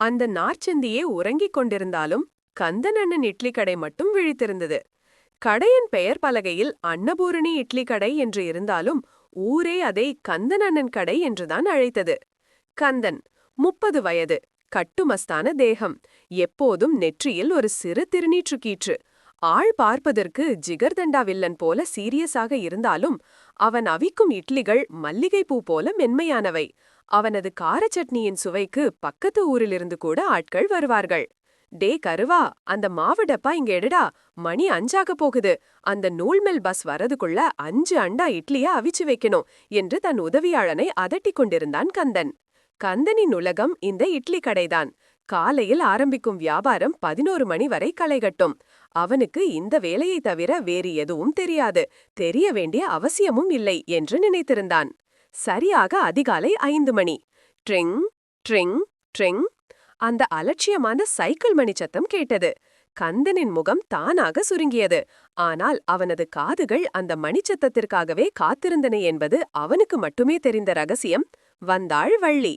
அந்த நார்ச்சந்தியே உறங்கிக் கொண்டிருந்தாலும் கந்தன் அண்ணன் இட்லி கடை மட்டும் விழித்திருந்தது. கடையின் பெயர் பலகையில் அன்னபூரணி இட்லி கடை என்று இருந்தாலும் ஊரே அதை கந்தன் அண்ணன் கடை என்றுதான் அழைத்தது. கந்தன் முப்பது வயது கட்டுமஸ்தான தேகம் எப்போதும் நெற்றியில் ஒரு சிறு திருநீற்றுக்கீற்று ஆள் பார்ப்பதற்கு ஜிகர்தண்டா வில்லன் போல சீரியஸாக இருந்தாலும் அவன் அவிக்கும் இட்லிகள் மல்லிகைப்பூ போல மென்மையானவை. அவனது காரச்சட்னியின் சுவைக்கு பக்கத்து ஊரிலிருந்து கூட ஆட்கள் வருவார்கள். டே கருவா அந்த மாவு டப்பா இங்க எடுடா மணி அஞ்சாக போகுது. அந்த நூல்மெல் பஸ் வரதுக்குள்ள அஞ்சு அண்டா இட்லிய அவிச்சு வைக்கணும் என்று தன் உதவியாளனை அதட்டிக் கொண்டிருந்தான் கந்தன். கந்தனின் உலகம் இந்த இட்லி கடைதான். காலையில் ஆரம்பிக்கும் வியாபாரம் பதினோரு மணி வரை களைகட்டும். அவனுக்கு இந்த வேலையை தவிர வேறு எதுவும் தெரியாது. தெரிய வேண்டிய அவசியமும் இல்லை என்று நினைத்திருந்தான். சரியாக அதிகாலை ஐந்து மணி. ட்ரிங் ட்ரிங் ட்ரிங். அந்த அலட்சியமான சைக்கிள் மணி சத்தம் கேட்டது. கந்தனின் முகம் தானாக சுருங்கியது. ஆனால் அவனது காதுகள் அந்த மணிச்சத்தத்திற்காகவே காத்திருந்தன என்பது அவனுக்கு மட்டுமே தெரிந்த ரகசியம். வந்தாள் வள்ளி.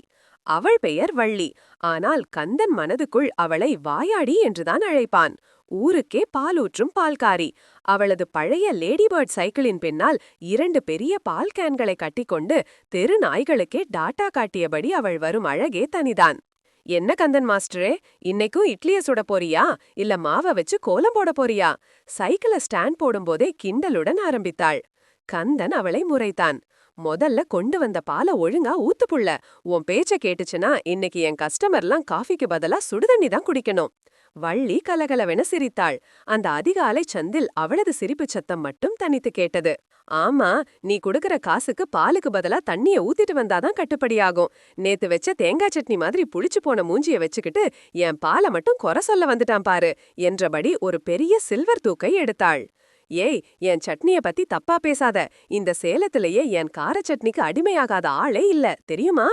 அவள் பெயர் வள்ளி. ஆனால் கந்தன் மனதுக்குள் அவளை வாயாடி என்றுதான் அழைப்பான். ஊருக்கே பாலூற்றும் பால்காரி. அவளது பழைய லேடிபேர்ட் சைக்கிளின் பின்னால் இரண்டு பெரிய பால் கேன்களை கட்டிக்கொண்டு தெரு நாய்களுக்கே டாட்டா காட்டியபடி அவள் வரும் அழகே தனிதான். என்ன கந்தன் மாஸ்டரே இன்னைக்கும் இட்லிய சுட போறியா? இல்ல மாவ வச்சு கோலம் போட போறியா? சைக்கிள ஸ்டாண்ட் போடும்போதே கிண்டலுடன் ஆரம்பித்தாள். கந்தன் அவளை முறைத்தான். முதல்ல கொண்டு வந்த பால ஒழுங்கா ஊத்துப்புள்ள உன் பேச்ச கேட்டுச்சுன்னா இன்னைக்கு என் கஸ்டமர்லாம் காஃபிக்கு பதிலா சுடுதண்ணி தான் குடிக்கணும். வள்ளி கலகலவென சிரித்தாள். அந்த அதிகாலை சந்தில் அவளது சிரிப்புச் சத்தம் மட்டும் தனித்து கேட்டது. ஆமா நீ குடுக்கற காசுக்கு பாலுக்கு பதிலா தண்ணிய ஊத்திட்டு வந்தாதான் கட்டுப்படியாகும். நேத்து வச்ச தேங்காய் சட்னி மாதிரி புளிச்சு போன மூஞ்சிய வச்சுக்கிட்டு என் பாலை மட்டும் குறை சொல்ல வந்துட்டான் பாரு என்றபடி ஒரு பெரிய சில்வர் தூக்கை எடுத்தாள். ஏய் என் சட்னிய பத்தி தப்பா பேசாத. இந்த சேலத்திலேயே என் கார சட்னிக்கு அடிமையாகாத ஆளே இல்ல. தெரியுமா?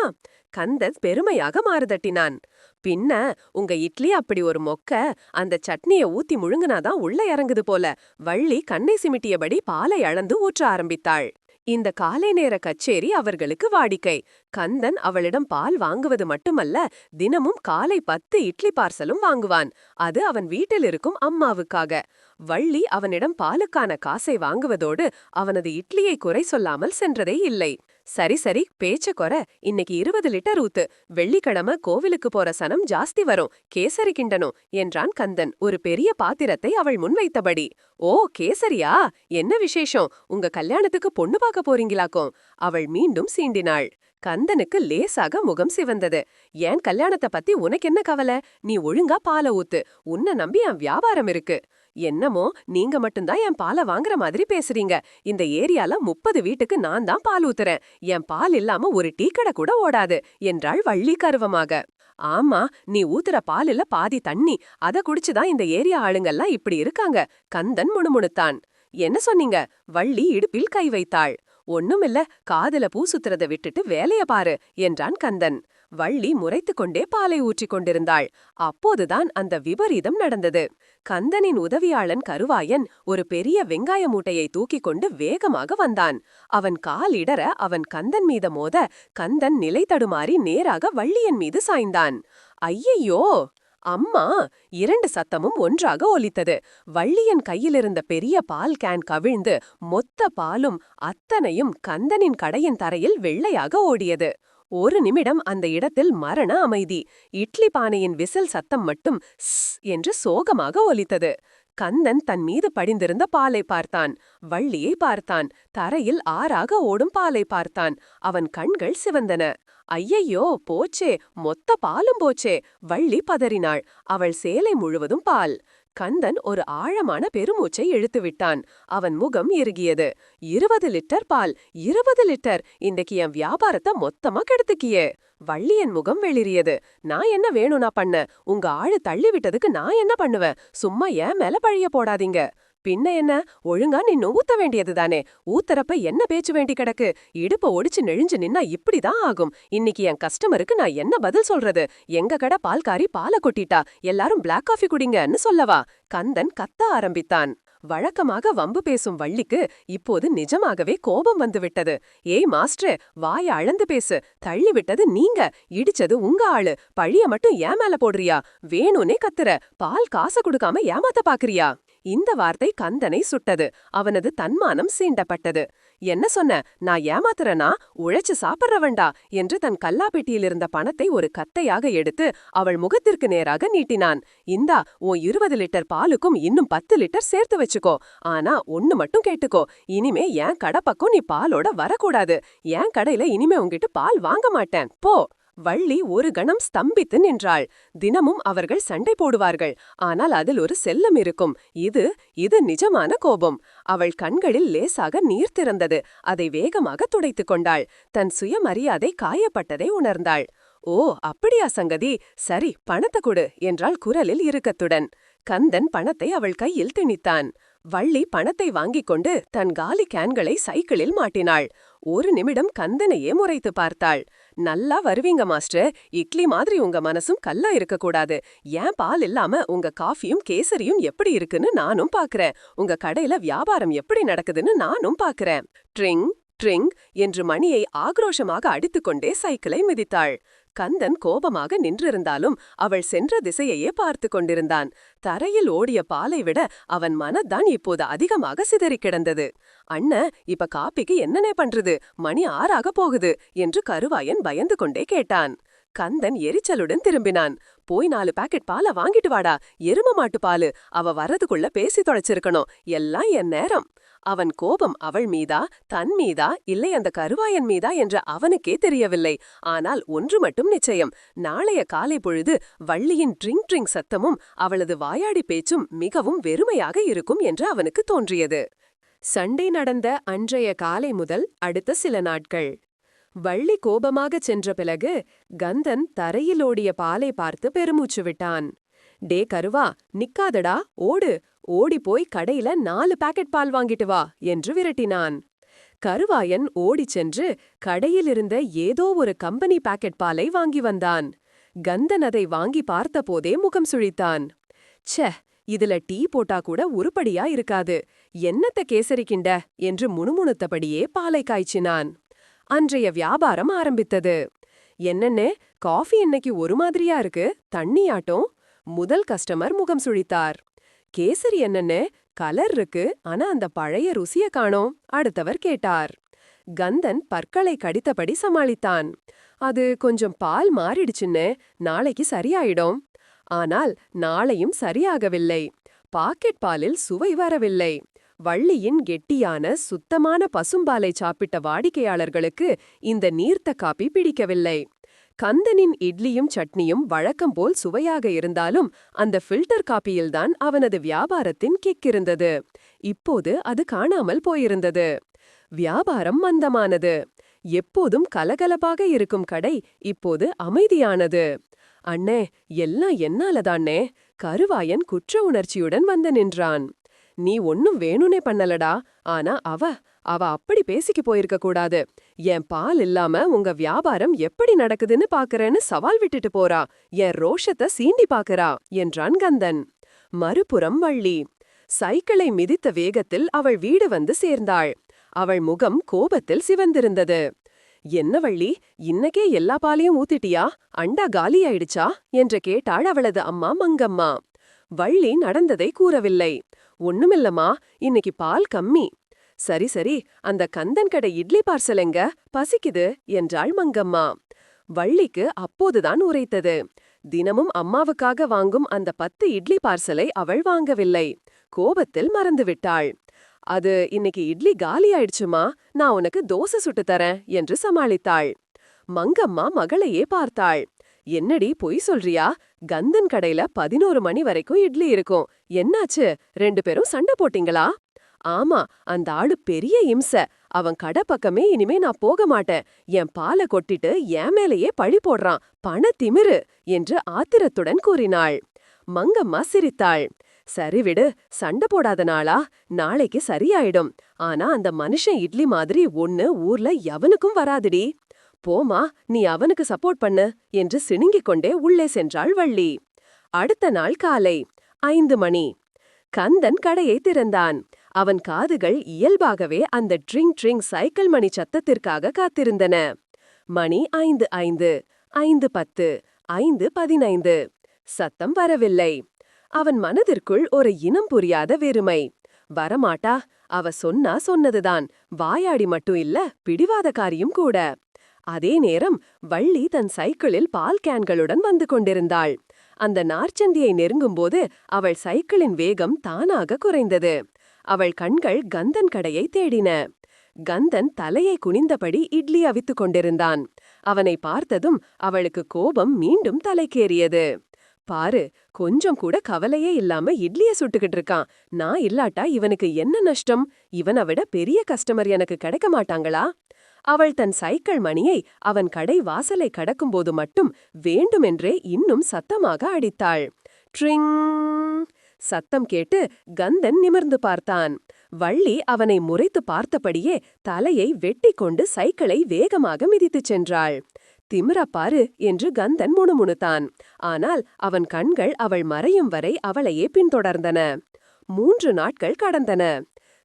கந்தன் பெருமையாக மாறுதட்டினான். பின்ன உங்க இட்லி அப்படி ஒரு மொக்க அந்த சட்னிய ஊத்தி முழுங்குனாதான் உள்ள இறங்குது போல. வள்ளி கண்ணை சிமிட்டியபடி பாலை அளந்து ஊற்ற ஆரம்பித்தாள். இந்த காலை நேர கச்சேரி அவர்களுக்கு வாடிக்கை. கந்தன் அவளிடம் பால் வாங்குவது மட்டுமல்ல தினமும் காலை பத்து இட்லி பார்சலும் வாங்குவான். அது அவன் வீட்டில் இருக்கும் அம்மாவுக்காக. வள்ளி அவனிடம் பாலுக்கான காசை வாங்குவதோடு அவனது இட்லியை குறை சொல்லாமல் சென்றதே இல்லை. சரி சரி பேச்ச குறை. இன்னைக்கு இருபது லிட்டர் ஊத்து. வெள்ளிக்கிழமை கோவிலுக்கு போற சனம் ஜாஸ்தி வரும். கேசரி கிண்டனும் என்றான் கந்தன். ஒரு பெரிய பாத்திரத்தை அவள் முன்வைத்தபடி ஓ கேசரியா? என்ன விசேஷம்? உங்க கல்யாணத்துக்கு பொண்ணு பார்க்க போறீங்களாக்கும். அவள் மீண்டும் சீண்டினாள். கந்தனுக்கு லேசாக முகம் சிவந்தது. ஏன் கல்யாணத்தை பத்தி உனக்கு என்ன கவலை? நீ ஒழுங்கா பால ஊத்து. உன்னை நம்பி என் வியாபாரம் இருக்கு. என்னமோ நீங்க மட்டும்தான் என் பாலை வாங்குற மாதிரி பேசுறீங்க. இந்த ஏரியால முப்பது வீட்டுக்கு நான் தான் பால் ஊத்துறேன். என் பால் இல்லாம ஒரு டீ கடை கூட ஓடாது என்றாள் வள்ளி கருவமாக. ஆமா நீ ஊத்துற பாலில பாதி தண்ணி. அத குடிச்சுதான் இந்த ஏரியா ஆளுங்கெல்லாம் இப்படி இருக்காங்க கந்தன் முணுமுணுத்தான். என்ன சொன்னீங்க? வள்ளி இடுப்பில் கை வைத்தாள். ஒண்ணுமில்ல காதுல பூ சுத்துறத விட்டுட்டு வேலைய பாரு என்றான் கந்தன். வள்ளி முறைத்துக் கொண்டே பாலை ஊற்றிக் கொண்டிருந்தாள். அப்போதுதான் அந்த விபரீதம் நடந்தது. கந்தனின் உதவியாளன் கருவாயன் ஒரு பெரிய வெங்காய மூட்டையை தூக்கிக் கொண்டு வேகமாக வந்தான். அவன் கால் இடற அவன் கந்தன் மீத மோத கந்தன் நிலை தடுமாறி நேராக வள்ளியன் மீது சாய்ந்தான். ஐயையோ! அம்மா இரண்டு சத்தமும் ஒன்றாக ஒலித்தது. வள்ளியன் கையிலிருந்த பெரிய பால் கேன் கவிழ்ந்து மொத்த பாலும் அத்தனையும் கந்தனின் கடையின் தரையில் வெள்ளையாக ஓடியது. ஒரு நிமிடம் அந்த இடத்தில் மரண அமைதி. இட்லி பானையின் விசில் சத்தம் மட்டும் ஸ் என்று சோகமாக ஒலித்தது. கந்தன் தன் மீது படிந்திருந்த பாலை பார்த்தான். வள்ளியை பார்த்தான். தரையில் ஆறாக ஓடும் பாலை பார்த்தான். அவன் கண்கள் சிவந்தன. ஐயையோ போச்சே மொத்த பாலும் போச்சே வள்ளி பதறினாள். அவள் சேலை முழுவதும் பால். கந்தன் ஒரு ஆழமான பெருமூச்சை இழுத்துவிட்டான் அவன் முகம் இறுகியது. இருபது லிட்டர் பால் இருபது லிட்டர்! இன்றைக்கு என் வியாபாரத்தை மொத்தமா கெடுத்துக்கியே! வள்ளியன் முகம் வெளிரியது நான் என்ன வேணும்னா பண்ண? உங்க ஆளு தள்ளி விட்டதுக்கு நான் என்ன பண்ணுவேன்? சும்மா ஏன் மேல பழிய போடாதீங்க. பின்ன என்ன? ஒழுங்கா நின்னு ஊத்த வேண்டியதுதானே ஊத்தறப்ப என்ன பேச்சு வேண்டி கிடக்கு? இடுப்ப ஒடிச்சு நெழிஞ்சு நின்னா இப்படிதான் ஆகும். இன்னைக்கு என் கஸ்டமருக்கு நான் என்ன பதில் சொல்றது? எங்க கடை பால்காரி பால கொட்டிட்டா? எல்லாரும் பிளாக் காஃபி குடிங்கன்னு சொல்லவா? கந்தன் கத்த ஆரம்பித்தான். வழக்கமாக வம்பு பேசும் வள்ளிக்கு இப்போது நிஜமாகவே கோபம் வந்துவிட்டது ஏய் மாஸ்டரே வாய அளந்து பேசு. தள்ளி விட்டது நீங்க. இடிச்சது உங்க ஆளு. பழிய மட்டும் ஏன் மேல போடுறியா? வேணும்னே கத்துற. பால் காசு கொடுக்காம ஏமாத்த பாக்குறியா? இந்த வார்த்தை கந்தனை சுட்டது. அவனது தன்மானம் சீண்டப்பட்டது. என்ன சொன்ன? நான் ஏமாத்துறனா? உழைச்சு சாப்பிட்றவன்டா? என்று தன் கல்லாப்பெட்டியில் இருந்த பணத்தை ஒரு கத்தையாக எடுத்து அவள் முகத்திற்கு நேராக நீட்டினான். இந்தா உன் இருபது லிட்டர் பாலுக்கும் இன்னும் பத்து லிட்டர் சேர்த்து வச்சுக்கோ. ஆனா ஒன்னு மட்டும் கேட்டுக்கோ. இனிமே என் கடை பக்கம் நீ பாலோட வரக்கூடாது. என் கடையில இனிமே உன்கிட்ட பால் வாங்க மாட்டேன். போ. வள்ளி ஒரு கணம் ஸ்தம்பித்து நின்றாள். தினமும் அவர்கள் சண்டை போடுவார்கள். ஆனால் அதில் ஒரு செல்லம் இருக்கும். இது இது நிஜமான கோபம். அவள் கண்களில் லேசாக நீர் திறந்தது. அதை வேகமாக துடைத்துக் கொண்டாள். தன் சுயமரியாதை காயப்பட்டதை உணர்ந்தாள். ஓ அப்படியா சங்கதி. சரி பணத்தை கொடு என்றாள் குரலில் இருக்கத்துடன் கந்தன் பணத்தை அவள் கையில் திணித்தான். வள்ளி பணத்தை வாங்கிக் கொண்டு தன் காலி கேன்களை சைக்கிளில் மாட்டினாள். ஒரு நிமிடம் கந்தனையே முறைத்து பார்த்தாள். நல்லா வருவீங்க மாஸ்டர். இட்லி மாதிரி உங்க மனசும் கல்லா இருக்கக்கூடாது. ஏன் பால் இல்லாம உங்க காஃபியும் கேசரியும் எப்படி இருக்குன்னு நானும் பாக்குறேன். உங்க கடையில வியாபாரம் எப்படி நடக்குதுன்னு நானும் பாக்குறேன். ட்ரிங் ட்ரிங் என்று மணியை ஆக்ரோஷமாக அடித்துக்கொண்டே சைக்கிளை மிதித்தாள். கந்தன் கோபமாக நின்றிருந்தாலும் அவள் சென்ற திசையையே பார்த்து கொண்டிருந்தான். தரையில் ஓடிய பாலை விட அவன் மனதான் இப்போது அதிகமாக சிதறிக் கிடந்தது. அண்ண இப்ப காப்பிக்கு என்னனே பண்றது? மணி ஆறாக போகுது என்று கருவாயன் பயந்து கொண்டே கேட்டான். கந்தன் எரிச்சலுடன் திரும்பினான். போய் நாலு பாக்கெட் பால வாங்கிட்டு வாடா. எரும மாட்டு பாலு. அவ வர்றதுக்குள்ள பேசி தொலைச்சிருக்கணும். எல்லாம் என் நேரம். அவன் கோபம் அவள் மீதா தன் மீதா இல்லை அந்த கருவாயன் மீதா என்று அவனுக்கே தெரியவில்லை. ஆனால் ஒன்று மட்டும் நிச்சயம். நாளைய காலை பொழுது வள்ளியின் ட்ரிங் ட்ரிங் சத்தமும் அவளது வாயாடி பேச்சும் மிகவும் வெறுமையாக இருக்கும் என்று அவனுக்கு தோன்றியது. சண்டை நடந்த அன்றைய காலை முதல் அடுத்த சில நாட்கள். வள்ளி கோபமாகச் சென்ற பிறகு கந்தன் தரையில் ஓடிய பாலை பார்த்து பெருமூச்சு விட்டான். டே கருவா நிக்காதடா ஓடு ஓடிப்போய் கடையில நாலு பாக்கெட் பால் வாங்கிட்டு வா என்று விரட்டினான். கருவாயன் ஓடிச் சென்று கடையிலிருந்த ஏதோ ஒரு கம்பெனி பாக்கெட் பாலை வாங்கி வந்தான். கந்தன் அதை வாங்கி பார்த்தபோதே முகம் சுழித்தான். ச்சே இதுல டீ போட்டா கூட உருப்படியா இருக்காது. என்னத்த கேசரிக்கிண்ட? என்று முணுமுணுத்தபடியே பாலை காய்ச்சினான். அன்றைய வியாபாரம் ஆரம்பித்தது. என்னன்னு காஃபி இன்னைக்கு ஒரு மாதிரியா இருக்கு? தண்ணியாட்டம் முதல் கஸ்டமர் முகம் சுழித்தார். கேசரி என்னன்னு கலர் இருக்கு ஆனா அந்த பழைய ருசிய காணோம் அடுத்தவர் கேட்டார். கந்தன் பற்களை கடித்தபடி சமாளித்தான். அது கொஞ்சம் பால் மாறிடுச்சுன்னு நாளைக்கு சரியாயிடும். ஆனால் நாளையும் சரியாகவில்லை. பாக்கெட் பாலில் சுவை வரவில்லை. வள்ளியின் கெட்டியான சுத்தமான பசும்பாலை சாப்பிட்ட வாடிக்கையாளர்களுக்கு இந்த நீர்த்த காப்பி பிடிக்கவில்லை. கந்தனின் இட்லியும் சட்னியும் வழக்கம் போல் சுவையாக இருந்தாலும் அந்த ஃபில்டர் காப்பியில்தான் அவனது வியாபாரத்தின் கிக் இருந்தது. இப்போது அது காணாமல் போயிருந்தது. வியாபாரம் மந்தமானது. எப்போதும் கலகலப்பாக இருக்கும் கடை இப்போது அமைதியானது. அண்ணே எல்லாம் என்னாலதாண்ணே. கருவாயன் குற்ற உணர்ச்சியுடன் வந்து நின்றான். நீ ஒன்னும் வேணும்னே பண்ணலடா. ஆனா அவ அவ அப்படி பேசிக்கு போயிருக்க கூடாது. என் பால் இல்லாம உங்க வியாபாரம் எப்படி நடக்குதுன்னு பாக்குறேன்னு சவால் விட்டுட்டு போறா. என் ரோஷத்தை சீண்டி பாக்குறா என்றான் கந்தன். மறுபுறம் வள்ளி. சைக்கிளை மிதித்த வேகத்தில் அவள் வீடு வந்து சேர்ந்தாள். அவள் முகம் கோபத்தில் சிவந்திருந்தது. என்ன வள்ளி இன்னக்கே எல்லா பாலையும் ஊத்திட்டியா? அண்டா காலியாயிடுச்சா என்று கேட்டாள் அவளது அம்மா மங்கம்மா. வள்ளி நடந்ததை கூறவில்லை. ஒண்ணுமில்லம்மா இன்னைக்கு பால் கம்மி. சரி சரி அந்த கந்தன் கடை இட்லி பார்சல் எங்க? பசிக்குது என்றாள் மங்கம்மா. வள்ளிக்கு அப்போதுதான் உரைத்தது. தினமும் அம்மாவுக்காக வாங்கும் அந்த பத்து இட்லி பார்சலை அவள் வாங்கவில்லை. கோபத்தில் மறந்துவிட்டாள். அது இன்னைக்கு இட்லி காலி ஆயிடுச்சுமா நான் உனக்கு தோசை சுட்டு தரேன் என்று சமாளித்தாள். மங்கம்மா மகளையே பார்த்தாள். என்னடி பொய் சொல்றியா? கந்தன் கடையில பதினோரு மணி வரைக்கும் இட்லி இருக்கும். என்னாச்சு? ரெண்டு பேரும் சண்டை போட்டீங்களா? ஆமா அந்த ஆளு பெரிய இம்ச. அவன் கடை பக்கமே இனிமே நான் போக மாட்டேன். என் பாலை கொட்டிட்டு என் மேலேயே பழி போடுறான். பண திமிரு என்று ஆத்திரத்துடன் கூறினாள். மங்கம்மா சிரித்தாள். சரி விடு சண்டை போடாத நாளா? நாளைக்கு சரியாயிடும். ஆனா அந்த மனுஷன் இட்லி மாதிரி ஒன்னு ஊர்ல எவனுக்கும் வராதுடி. போமா நீ அவனுக்கு சப்போர்ட் பண்ணு என்று சிணுங்கிக் கொண்டே உள்ளே சென்றாள் வள்ளி. அடுத்த நாள் காலை ஐந்து மணி. கந்தன் கடையை திறந்தான். அவன் காதுகள் இயல்பாகவே அந்த ட்ரிங் ட்ரிங் சைக்கிள் மணி சத்தத்திற்காக காத்திருந்தன. மணி ஐந்து ஐந்து ஐந்து பத்து ஐந்து பதினைந்து. சத்தம் வரவில்லை. அவன் மனதிற்குள் ஒரு இனம் புரியாத வெறுமை. வரமாட்டா அவ சொன்னா சொன்னதுதான். வாயாடி மட்டும் இல்ல பிடிவாதக்காரியும் கூட. அதே நேரம் வள்ளி தன் சைக்கிளில் பால் கேன்களுடன் வந்து கொண்டிருந்தாள். அந்த நார்ச்சந்தியை நெருங்கும்போது அவள் சைக்கிளின் வேகம் தானாக குறைந்தது. அவள் கண்கள் கந்தன் கடையை தேடின. கந்தன் தலையை குனிந்தபடி இட்லி அவித்துக் கொண்டிருந்தான். அவனை பார்த்ததும் அவளுக்கு கோபம் மீண்டும் தலைக்கேறியது. பாரு கொஞ்சம் கூட கவலையே இல்லாம இட்லிய சுட்டுக்கிட்டு இருக்கான். நான் இல்லாட்டா இவனுக்கு என்ன நஷ்டம்? இவனை விட பெரிய கஸ்டமர் எனக்கு கிடைக்க மாட்டாங்களா? அவள் தன் சைக்கிள் மணியை அவன் கடை வாசலை கடக்கும்போது மட்டும் வேண்டுமென்றே இன்னும் சத்தமாக அடித்தாள். ட்ரிங்! சத்தம் கேட்டு கந்தன் நிமிர்ந்து பார்த்தான். வள்ளி அவனை முறைத்து பார்த்தபடியே தலையை வெட்டி கொண்டு சைக்கிளை வேகமாக மிதித்துச் சென்றாள். திமிரா பாரு என்று கந்தன் முணுமுணுத்தான். ஆனால் அவன் கண்கள் அவள் மறையும் வரை அவளையே பின்தொடர்ந்தன. மூன்று நாட்கள் கடந்தன.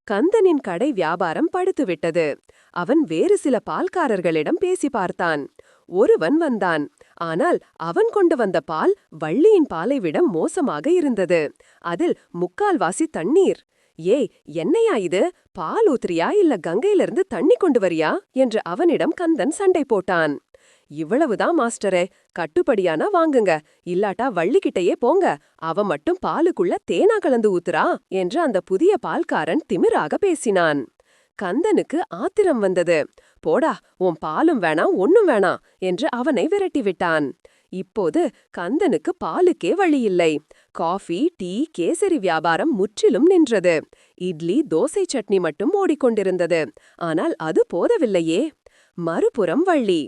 கந்தனின் கடை வியாபாரம் படுத்துவிட்டது. அவன் வேறு சில பால்காரர்களிடம் பேசி பார்த்தான். ஒருவன் வந்தான். ஆனால் அவன் கொண்டு வந்த பால் வள்ளியின் பாலை விட மோசமாக இருந்தது. அதில் முக்கால்வாசி தண்ணீர். ஏய் என்னையா இது? பால் ஊத்துறியா இல்ல கங்கையிலிருந்து தண்ணி கொண்டு வரியா? என்று அவனிடம் கந்தன் சண்டை போட்டான். இவ்வளவுதான் மாஸ்டரே கட்டுப்படியானா வாங்குங்க. இல்லாட்டா வள்ளிக்கிட்டயே போங்க. அவ மட்டும் பாலுக்குள்ள தேனா கலந்து ஊத்துறா என்று அந்த புதிய பால்காரன் திமிராக பேசினான். கந்தனுக்கு ஆத்திரம் வந்தது. போடா உன் பாலும் வேணாம் ஒன்னும் வேணாம் என்று அவனை விரட்டிவிட்டான் இப்போது கந்தனுக்கு பாலுக்கே வழியில்லை. காஃபி டீ கேசரி வியாபாரம் முற்றிலும் நின்றது. இட்லி தோசை சட்னி மட்டும் ஓடிக்கொண்டிருந்தது. ஆனால் அது போதவில்லையே. மறுபுறம் வள்ளி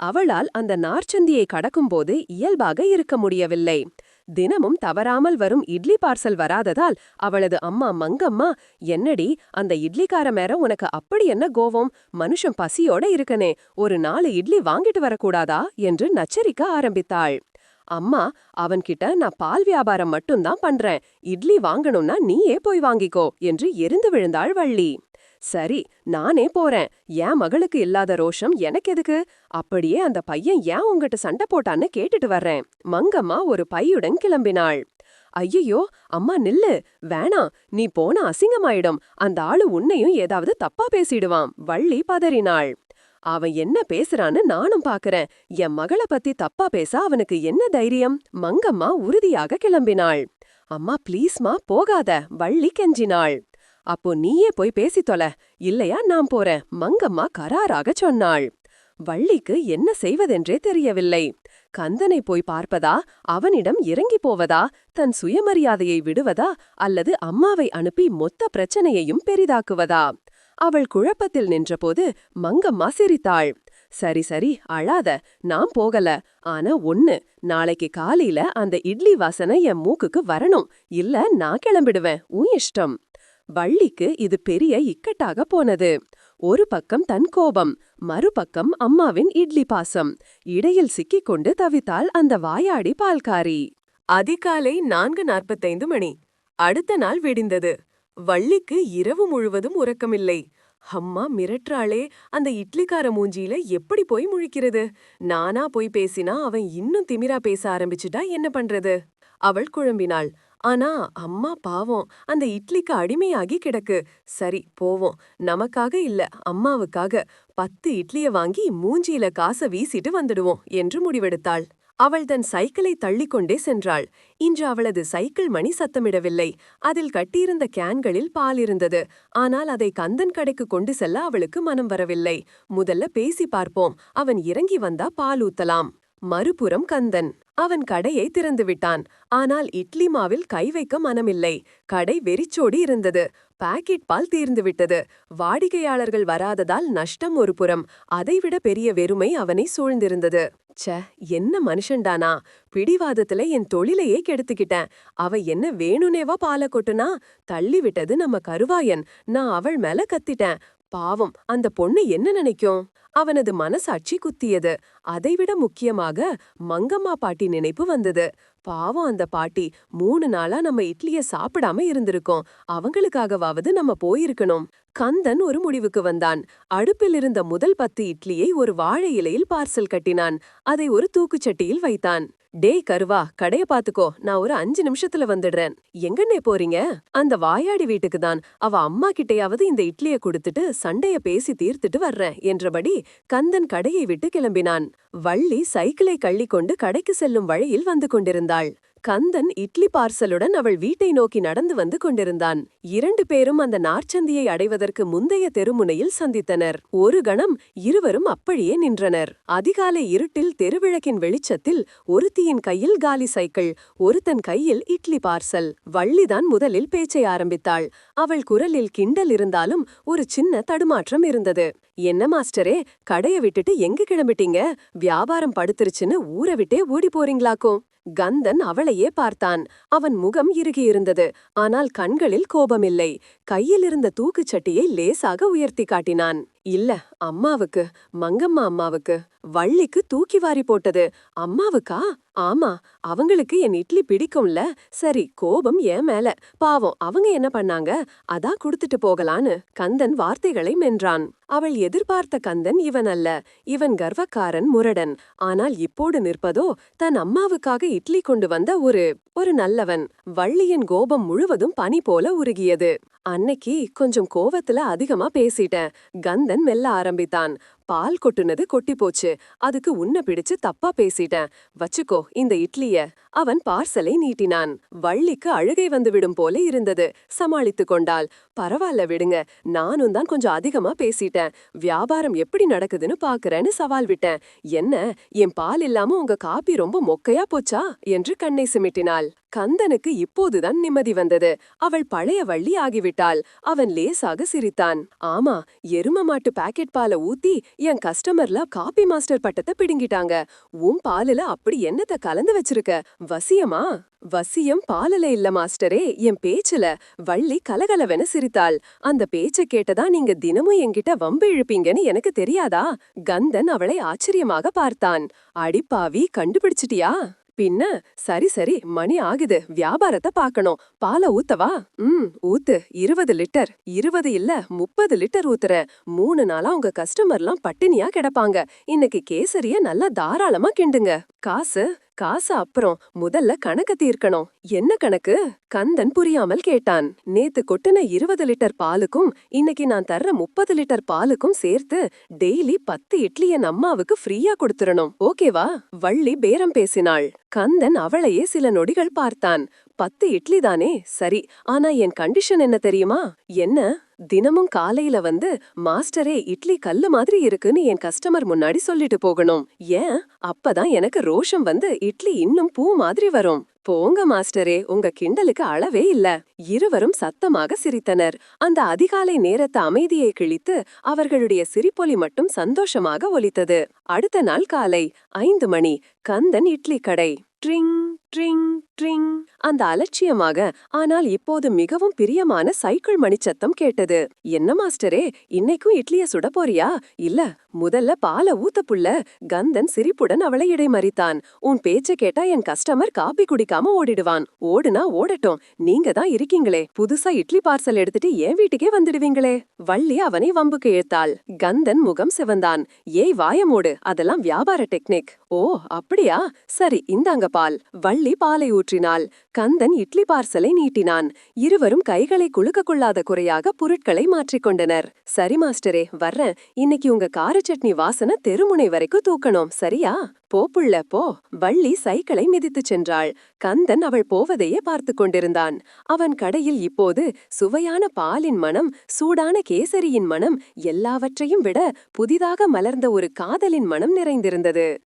அவளால் அந்த நார்ச்சந்தியை கடக்கும்போது இயல்பாக இருக்க முடியவில்லை. தினமும் தவறாமல் வரும் இட்லி பார்சல் வராததால் அவளது அம்மா மங்கம்மா என்னடி அந்த இட்லிக்கார மேர உனக்கு அப்படி என்ன கோவம்? மனுஷன் பசியோட இருக்கனே ஒரு நாலு இட்லி வாங்கிட்டு வரக்கூடாதா? என்று நச்சரிக்க ஆரம்பித்தாள். அம்மா அவன்கிட்ட நான் பால் வியாபாரம் மட்டும்தான் பண்றேன். இட்லி வாங்கணும்னா நீயே போய் வாங்கிக்கோ என்று எரிந்து விழுந்தாள் வள்ளி. சரி நானே போறேன். என் மகளுக்கு இல்லாத ரோஷம் எனக்கு எதுக்கு? அப்படியே அந்த பையன் ஏன் உங்ககிட்ட சண்டை போட்டான்னு கேட்டுட்டு வர்றேன். மங்கம்மா ஒரு பையுடன் கிளம்பினாள். ஐயையோ அம்மா நில்லு. வேணாம் நீ போன அசிங்கமாயிடும். அந்த ஆளு உன்னையும் ஏதாவது தப்பா பேசிடுவான். வள்ளி பதறினாள். அவன் என்ன பேசுறான்னு நானும் பாக்குறேன். என் மகள பத்தி தப்பா பேச அவனுக்கு என்ன தைரியம்? மங்கம்மா உறுதியாக கிளம்பினாள். அம்மா ப்ளீஸ்மா போகாத. வள்ளி கெஞ்சினாள். அப்போ நீயே போய் பேசி தொலை. இல்லையா நான் போறேன். மங்கம்மா கராராக சொன்னாள். வள்ளிக்கு என்ன செய்வதென்றே தெரியவில்லை. கந்தனை போய் பார்ப்பதா? அவனிடம் இறங்கி போவதா? தன் சுயமரியாதையை விடுவதா? அல்லது அம்மாவை அனுப்பி மொத்த பிரச்சனையையும் பெரிதாக்குவதா? அவள் குழப்பத்தில் நின்றபோது மங்கம்மா சிரித்தாள். சரி சரி அழாத. நான் போகல. ஆனா ஒண்ணு நாளைக்கு காலையில அந்த இட்லி வாசனை என் மூக்குக்கு வரணும். இல்ல நான் கிளம்பிடுவேன். உன் இஷ்டம். வள்ளிக்கு இது பெரிய இக்கட்டாக போனது. ஒரு பக்கம் தன் கோபம் மறுபக்கம் அம்மாவின் இட்லி பாசம். இடையில் சிக்கிக் கொண்டு தவித்தாள் அந்த வாயாடி பால்காரி. அதிகாலை நான்கு நாற்பத்தைந்து மணி. அடுத்த நாள் விடிந்தது. வள்ளிக்கு இரவு முழுவதும் உறக்கமில்லை. அம்மா மிரட்டுறாளே அந்த இட்லிக்கார மூஞ்சியில எப்படி போய் முழிக்கிறது? நானா போய் பேசினா அவன் இன்னும் திமிரா பேச ஆரம்பிச்சுட்டா என்ன பண்றது? அவள் குழம்பினாள். ஆனா அம்மா பாவம். அந்த இட்லிக்கு அடிமையாகி கிடக்கு. சரி போவோம். நமக்காக இல்ல அம்மாவுக்காக. பத்து இட்லிய வாங்கி மூஞ்சியில காச வீசிட்டு வந்துடுவோம் என்று முடிவெடுத்தாள். அவள் தன் சைக்கிளை தள்ளிக்கொண்டே சென்றாள். இன்று அவளது சைக்கிள் மணி சத்தமிடவில்லை. அதில் கட்டியிருந்த கேன்களில் பால் இருந்தது. ஆனால் அதை கந்தன் கடைக்கு கொண்டு செல்ல அவளுக்கு மனம் வரவில்லை. முதல்ல பேசி பார்ப்போம். அவன் இறங்கி வந்தா பால் ஊத்தலாம். மறுபுறம் கந்தன். அவன் கடையை திறந்து விட்டான். ஆனால் இட்லி மாவில் கை வைக்க மனமில்லை. கடை வெறிச்சோடி இருந்தது. பாக்கெட் பால் தீர்ந்து விட்டது. வாடிக்கையாளர்கள் வராததால் நஷ்டம் ஒரு புறம். அதைவிட பெரிய வெறுமை அவனை சூழ்ந்திருந்தது. ச்ச என்ன மனுஷன்டானா? பிடிவாதத்துல என் தொழிலையே கெடுத்துக்கிட்டேன். அவ என்ன வேணுனேவா பால கொட்டுனா? தள்ளிவிட்டது நம்ம கருவாயன். நான் அவள் மேல கத்திட்டேன். பாவம் அந்த பொண்ணு என்ன நினைக்கும்? அவனது மனசாட்சி குத்தியது. அதைவிட முக்கியமாக மங்கம்மா பாட்டி நினைப்பு வந்தது. பாவம் அந்த பாட்டி. மூணு நாளா நம்ம இட்லிய சாப்பிடாம இருந்திருக்கோம். அவங்களுக்காகவாவது நம்ம போயிருக்கணும். கந்தன் ஒரு முடிவுக்கு வந்தான். அடுப்பில் இருந்த முதல் பத்து இட்லியை ஒரு வாழை இலையில் பார்சல் கட்டினான். அதை ஒரு தூக்குச்சட்டியில் வைத்தான். டேய் கருவா கடைய பாத்துக்கோ. நான் ஒரு அஞ்சு நிமிஷத்துல வந்துடுறேன். எங்கன்னே போறீங்க? அந்த வாயாடி வீட்டுக்கு தான் அவ அம்மா கிட்டையாவது இந்த இட்லிய கொடுத்துட்டு சண்டைய பேசி தீர்த்துட்டு வர்றேன் என்றபடி கந்தன் கடையை விட்டு கிளம்பினான். வள்ளி சைக்கிளை கள்ளிக்கொண்டு கடைக்கு செல்லும் வழியில் வந்து கொண்டிருந்தாள். கந்தன் இட்லி பார்சலுடன் அவள் வீட்டை நோக்கி நடந்து வந்து கொண்டிருந்தான். இரண்டு பேரும் அந்த நார்ச்சந்தியை அடைவதற்கு முந்தைய தெருமுனையில் சந்தித்தனர். ஒரு கணம் இருவரும் அப்படியே நின்றனர். அதிகாலை இருட்டில் தெருவிளக்கின் வெளிச்சத்தில் ஒருத்தியின் கையில் காலி சைக்கிள் ஒருத்தன் கையில் இட்லி பார்சல். வள்ளிதான் முதலில் பேச்சை ஆரம்பித்தாள். அவள் குரலில் கிண்டல் இருந்தாலும் ஒரு சின்ன தடுமாற்றம் இருந்தது. என்ன மாஸ்டரே கடைய விட்டுட்டு எங்க கிளம்பிட்டீங்க? வியாபாரம் படுத்துருச்சுன்னு ஊற விட்டே ஓடி போறீங்களாக்கும்? கந்தன் அவளையே பார்த்தான். அவன் முகம் இறுகியிருந்தது ஆனால் கண்களில் கோபமில்லை. கையிலிருந்த தூக்குச்சட்டியை லேசாக உயர்த்தி காட்டினான். இல்ல அம்மாவுக்கு மங்கம்மா அம்மாவுக்கு. வள்ளிக்கு தூக்கி வாரி போட்டது. அம்மாவுக்கா? ஆமா அவங்களுக்கு என் இட்லி பிடிக்கும்ல. சரி கோபம் ஏன் மேல. பாவம் அவங்க என்ன பண்ணாங்க? அதா குடுத்துட்டு போகலான்னு கந்தன் வார்த்தைகளை மென்றான். அவள் எதிர்பார்த்த கந்தன் இவன் அல்ல. இவன் கர்வக்காரன் முரடன். ஆனால் இப்போடு நிற்பதோ தன் அம்மாவுக்காக இட்லி கொண்டு வந்த ஒரு ஒரு நல்லவன். வள்ளியின் கோபம் முழுவதும் பனி போல உருகியது. அன்னைக்கு கொஞ்சம் கோவத்துல அதிகமா பேசிட்டேன். கந்தன் மெல்ல ஆரம்பித்தான். பால் கொட்டுனது கொட்டி போச்சு. அதுக்கு உன்ன பிடிச்சு தப்பா பேசிட்டேன். வச்சுக்கோ இந்த இட்லிய. அவன் பார்சலை நீட்டினான். வள்ளிக்கு அழுகை வந்துவிடும் போல இருந்தது. சமாளித்து கொண்டாள். பரவாயில்ல விடுங்க. நானும் தான் கொஞ்சம் அதிகமா பேசிட்டேன். வியாபாரம் எப்படி நடக்குதுன்னு பாக்குறேன்னு சவால் விட்டேன். என்ன என் பால் இல்லாம உங்க காப்பி ரொம்ப மொக்கையா போச்சா? என்று கண்ணை சிமிட்டினாள். கந்தனுக்கு இப்போதுதான் நிம்மதி வந்தது. அவள் பழைய வள்ளி ஆகிவிட்டாள் அவன் லேசாக சிரித்தான். ஆமா எரும மாட்டு பாக்கெட் பாலை ஊத்தி என் கஸ்டமர்ல காபி மாஸ்டர் பட்டத்தை பிடுங்கிட்டாங்க. உன் பாலுல அப்படி என்னத்த கலந்து வச்சிருக்க? வசியமா? வசியம் பாலல இல்ல மாஸ்டரே என் பேச்சுல. வள்ளி கலகலவென சிரித்தாள். அந்த பேச்ச கேட்டதா நீங்க தினமும் என்கிட்ட வம்பு இழுப்பீங்கன்னு எனக்கு தெரியாதா? கந்தன் அவளை ஆச்சரியமாக பார்த்தான். அடிப்பாவி கண்டுபிடிச்சிட்டியா? பின்ன சரி சரி மணி ஆகுது. வியாபாரத்தை பார்க்கணும் பால ஊத்தவா? ம் ஊத்து. இருபது லிட்டர். இருபது இல்ல முப்பது லிட்டர் ஊத்துறேன். மூணு நாளா உங்க கஸ்டமர்லாம் பட்டினியா கிடப்பாங்க. இன்னைக்கு கேசரிய நல்லா தாராளமா கிண்டுங்க. காசு? காசு அப்புறம் முதல்ல கணக்க தீர்க்கணும். என்ன கணக்கு? கந்தன் புரியாமல் கேட்டான். நேத்து கொட்டின இருபது லிட்டர் பாலுக்கும் இன்னைக்கு நான் தர்ற முப்பது லிட்டர் பாலுக்கும் சேர்த்து டெய்லி பத்து இட்லி என் அம்மாவுக்கு ஃப்ரீயா கொடுத்துடணும் ஓகேவா? வள்ளி பேரம் பேசினாள். கந்தன் அவளையே சில நொடிகள் பார்த்தான். பத்து இட்லி தானே? சரி ஆனா என் கண்டிஷன் என்ன தெரியுமா? என்ன? தினமும் காலையில வந்து மாஸ்டரே இட்லி கல்லு மாதிரி இருக்குன்னு என் கஸ்டமர் முன்னாடி சொல்லிட்டு போகணும். ஏன்? அப்பதான் எனக்கு ரோஷம் வந்து இட்லி இன்னும் பூ மாதிரி வரும். போங்க மாஸ்டரே உங்க கிண்டலுக்கு அளவே இல்ல. இருவரும் சத்தமாக சிரித்தனர். அந்த அதிகாலை நேரத்து அமைதியை கிழித்து அவர்களுடைய சிரிப்பொலி மட்டும் சந்தோஷமாக ஒலித்தது. அடுத்த நாள் காலை ஐந்து மணி கந்தன் இட்லி கடை. ட்ரிங்! ட்ரிங் ட்ரிங். அந்த அலட்சியமாக ஆனால் இப்போது மிகவும் பிரியமான சைக்கிள் மணிச்சத்தம் கேட்டது. என்ன மாஸ்டரே இன்னைக்கும் இட்லிய சுட போறியா? இல்ல முதல்ல பால ஊத்த புள்ள கந்தன் சிரிப்புடன் அவளை இடைமறித்தான். உன் பேச்ச கேட்டா என் கஸ்டமர் காபி குடிக்காம ஓடிடுவான். ஓடுனா ஓடட்டும். நீங்க தான் இருக்கீங்களே. புதுசா இட்லி பார்சல் எடுத்துட்டு என் வீட்டுக்கே வந்துடுவீங்களே. வள்ளி அவனை வம்புக்கு இழுத்தாள். கந்தன் முகம் சிவந்தான். ஏய் வாயமோடு அதெல்லாம் வியாபார டெக்னிக். ஓ அப்படியா? சரி இந்தாங்க பால். வள்ளி பாலை ஊற்றினாள். கந்தன் இட்லி பார்சலை நீட்டினான். இருவரும் கைகளை குலுக்க கொள்ளாத குறையாக பொருட்களை மாற்றிக்கொண்டனர் சரி மாஸ்டரே வர்றேன். இன்னைக்கு உங்க கார சட்னி வாசனை தெருமுனை வரைக்கும் தூக்கணும். சரியா? போ புள்ள போ. வள்ளி சைக்கிளை மிதித்துச் சென்றாள். கந்தன் அவள் போவதையே பார்த்து கொண்டிருந்தான். அவன் கடையில் இப்போது சுவையான பாலின் மனம் சூடான கேசரியின் மனம் எல்லாவற்றையும் விட புதிதாக மலர்ந்த ஒரு காதலின் மனம் நிறைந்திருந்தது.